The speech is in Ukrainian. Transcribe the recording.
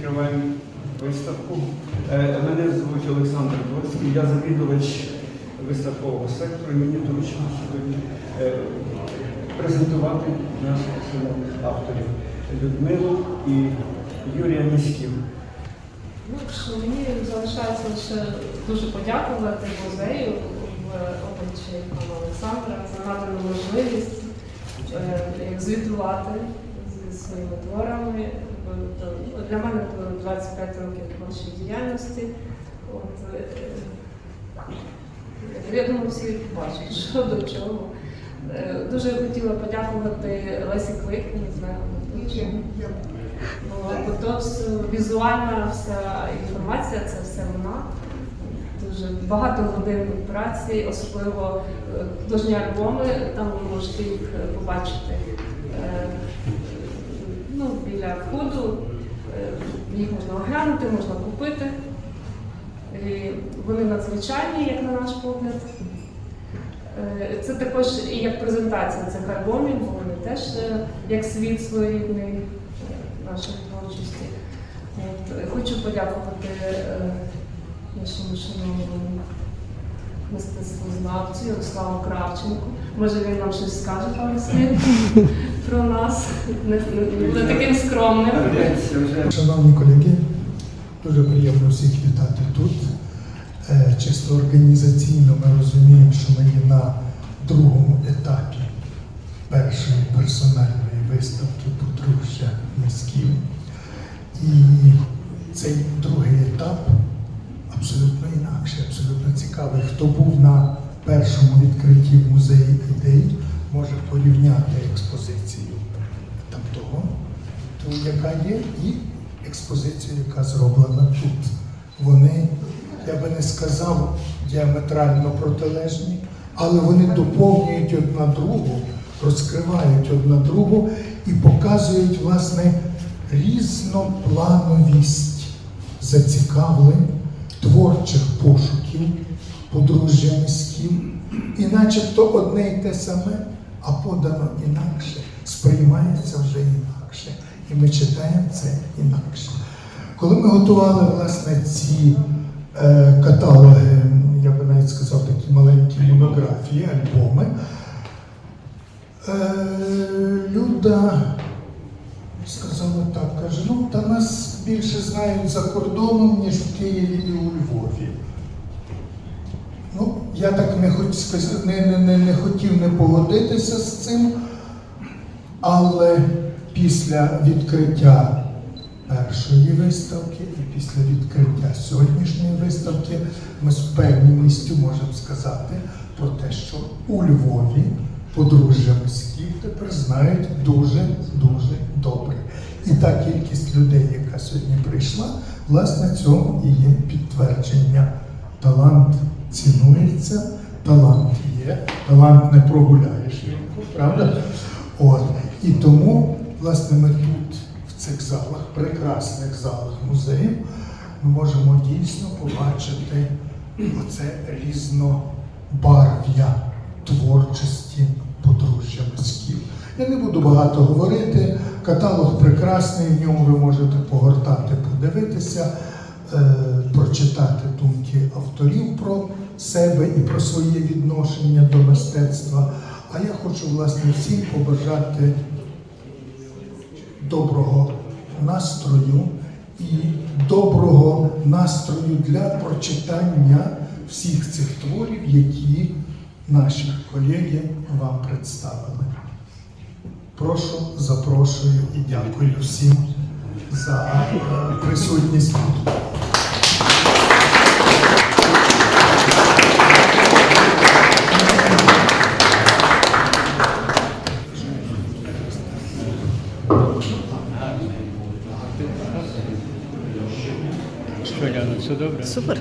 відкриваємо виставку. Е, Мене звуть Олександр Дворський, я завідувач виставкового сектору. Мені доручено сьогодні е, презентувати наших шановних авторів Людмилу і Юрія Міськів. Ну, мені залишається лише дуже подякувати музею в обличчі пана Олександра за надану можливість е, звітувати своїми творами. Для мене було 25 років творчої діяльності. От, е, е, я думаю, всі бачать, що до чого. Е, Дуже хотіла подякувати Лесі Клик, не знаю, вона тут чи ні. Бо бо то візуальна вся інформація, це все вона. Дуже багато годин праці, особливо художні альбоми, там ви можете їх побачити ну, біля входу. Е, Їх можна оглянути, можна купити. І вони надзвичайні, як на наш погляд. Е, Це також і як презентація цих альбомів, бо вони теж е, як світ своєрідний е, нашої творчості. От, е, Хочу подякувати е, нашому шановному мистецтвознавцю Ярославу Кравченку. Може він нам щось скаже пару слів про нас. Не, таким скромним. Вже Шановні колеги, дуже приємно всіх вітати тут. Е, Чисто організаційно ми розуміємо, що ми є на другому етапі першої персональної виставки подружжя міськів. І цей другий етап абсолютно інакший, абсолютно цікавий. Хто був на першому відкритті в музеї ідей, може порівняти експозицію там того, ту, яка є, і експозицію, яка зроблена тут. Вони, я би не сказав, діаметрально протилежні, але вони доповнюють одна другу, розкривають одна другу і показують, власне, різноплановість зацікавлень, творчих пошуків подружжя міськів, і начебто одне й те саме, а подано інакше, сприймається вже інакше. І ми читаємо це інакше. Коли ми готували власне ці е, каталоги, я би навіть сказав, такі маленькі монографії, альбоми, е, Люда сказала так, каже, ну та нас більше знають за кордоном, ніж в Києві і у Львові. Я так не, хоч не, не, не, не хотів не погодитися з цим, але після відкриття першої виставки і після відкриття сьогоднішньої виставки ми з впевненістю можемо сказати про те, що у Львові подружжя міських тепер знають дуже-дуже добре. І та кількість людей, яка сьогодні прийшла, власне, цьому і є підтвердження. Талант цінується, талант є, талант не прогуляєш, Юрку, правда? От. І тому, власне, ми тут, в цих залах, прекрасних залах музеїв, ми можемо дійсно побачити оце різнобарв'я творчості подружжя міськів. Я не буду багато говорити. Каталог прекрасний, в ньому ви можете погортати, подивитися, прочитати думки авторів про себе і про своє відношення до мистецтва. А я хочу власне всім побажати доброго настрою і доброго настрою для прочитання всіх цих творів, які наші колеги вам представили. Прошу, запрошую і дякую всім за е, присутність тут. Все добре? Супер.